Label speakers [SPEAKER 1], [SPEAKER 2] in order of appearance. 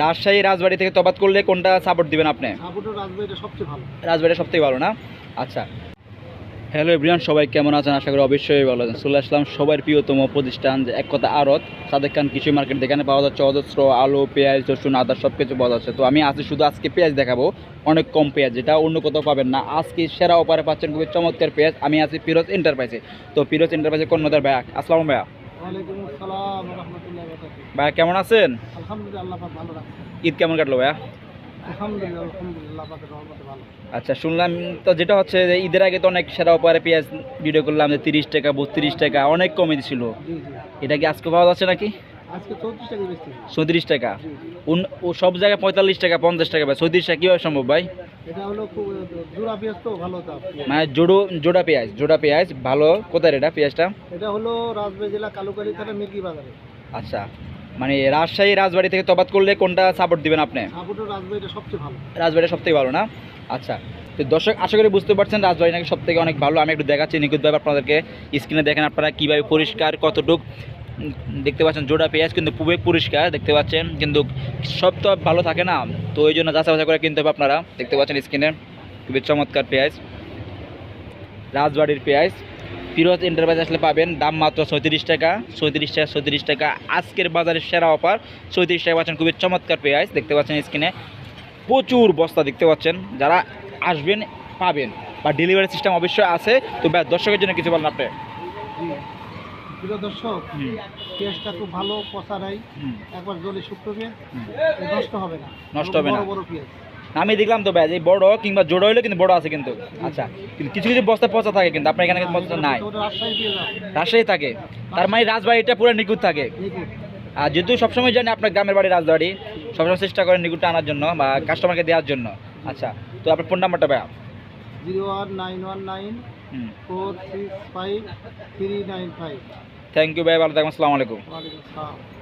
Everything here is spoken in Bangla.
[SPEAKER 1] রাজশাহী রাজবাড়ি থেকে তফাত করলে কোনটা সাপোর্ট দিবেন আপনি?
[SPEAKER 2] রাজবাড়িটা সবচেয়ে ভালো।
[SPEAKER 1] রাজবাড়ি সব থেকে ভালো না? আচ্ছা। হ্যালো এভরিওয়ান সবাই কেমন আছেন? আশা করি অবশ্যই ভালো আছেন। চলে আসলাম সবার প্রিয়তম প্রতিষ্ঠান যে এক কথা আড়ত সাদেক খান কৃষি মার্কেট এখানে পাওয়া যাচ্ছে অজস্র আলু পেঁয়াজ রসুন আদা সব কিছু পাওয়া যাচ্ছে। তো আমি আজকে শুধু আজকে পেঁয়াজ দেখাবো অনেক কম পেঁয়াজ। যেটা অন্য কোথাও পাবেন না। আজকে সেরা অপারে পাচ্ছেন খুবই চমৎকার পেঁয়াজ। আমি আছি ফিরোজ এন্টারপ্রাইজে। তো ফিরোজ এন্টারপ্রাইজে কর্ণধার ভাইয়া আসসালাম ভাইয়া। ভাইয়া কেমন আছেন? ঈদ কেমন কাটলো ভাইয়া? আচ্ছা শুনলাম তো যেটা হচ্ছে যে ঈদের আগে তো অনেক সেরা অপারে পেঁয়াজ ভিডিও করলাম যে তিরিশ টাকা বত্রিশ টাকা অনেক কমে ছিল।
[SPEAKER 2] জি জি।
[SPEAKER 1] এটা কি আজকে পাওয়া যাচ্ছে নাকি?
[SPEAKER 2] চৌত্রিশ টাকা
[SPEAKER 1] ও সব জায়গায় পঁয়তাল্লিশ টাকা পঞ্চাশ টাকা ভাই চৌত্রিশ টাকা কীভাবে সম্ভব ভাই? মানে জোড়ো জোড়া পেঁয়াজ জোড়া পেঁয়াজ ভালো। কোথায় এটা পেঁয়াজটা?
[SPEAKER 2] এটা হলো রাজবাড়ি জেলা কালুকারি থানা মির্গি বাজারে।
[SPEAKER 1] আচ্ছা। মানে রাজশাহী রাজবাড়ি থেকে তফাত করলে কোনটা সাপোর্ট দিবেন আপনি?
[SPEAKER 2] রাজবাড়িটা সবচেয়ে ভালো।
[SPEAKER 1] না? আচ্ছা। তো দর্শক আশা করি বুঝতে পারছেন রাজবাড়ি নাকি সব থেকে অনেক ভালো। আমি একটু দেখাচ্ছি নিখুঁতভাবে আপনাদেরকে। স্ক্রিনে দেখেন আপনারা কীভাবে পরিষ্কার কতটুক। দেখতে পাচ্ছেন, জোড়া পেঁয়াজ কিন্তু খুবই পরিষ্কার, দেখতে পাচ্ছেন। কিন্তু সব তো ভালো থাকে না, তো ওই জন্য যাচা বাছা করে কিনতে হবে আপনারা। দেখতে পাচ্ছেন স্ক্রিনে, খুবই চমৎকার পেঁয়াজ। রাজবাড়ির পেঁয়াজ। ফিরোজ এন্টারপ্রাইজ আসলে পাবেন, দাম মাত্র ছয়ত্রিশ টাকা ছয়ত্রিশ টাকা ছয়ত্রিশ টাকা। আজকের বাজারের সেরা অফার, ছয়ত্রিশ টাকা পাচ্ছেন খুবই চমৎকার পেঁয়াজ, দেখতে পাচ্ছেন স্ক্রিনে। প্রচুর বস্তা দেখতে পাচ্ছেন, যারা আসবেন, পাবেন। বা ডেলিভারি সিস্টেম অবশ্যই আছে। তো দর্শকের জন্য কিছু বলেন আপনি।
[SPEAKER 2] প্রিয় দর্শক পেঁয়াজটা খুব ভালো পচা নাই। একবার জলে শুকনো পেঁয়াজ নষ্ট হবে না।
[SPEAKER 1] নষ্ট হবে না।
[SPEAKER 2] বড় পেঁয়াজ।
[SPEAKER 1] আমি দেখলাম তো ব্যাস এই বড় কিংবা জোড়া হইলে কিন্তু বড় আছে কিন্তু। আচ্ছা কিন্তু কিছু কিছু বস্তা পচা থাকে কিন্তু আপনার এখানে কিন্তু পচা নাই।
[SPEAKER 2] রাজশাহী
[SPEAKER 1] থাকে। তার মানে রাজবাড়িটা পুরো নিখুঁত থাকে। আর যেহেতু সবসময় জানি আপনার গ্রামের বাড়ি রাজবাড়ি সবসময় চেষ্টা করেন নিকুটটা আনার জন্য বা কাস্টমারকে দেওয়ার জন্য। আচ্ছা তো আপনার ফোন নাম্বারটা ভাইয়া?
[SPEAKER 2] Zero one nine one nine four six five three nine five.
[SPEAKER 1] Thank you ভাই ভালো থাকবেন আসসালামু আলাইকুম।
[SPEAKER 2] ওয়ালাইকুম আসসালাম।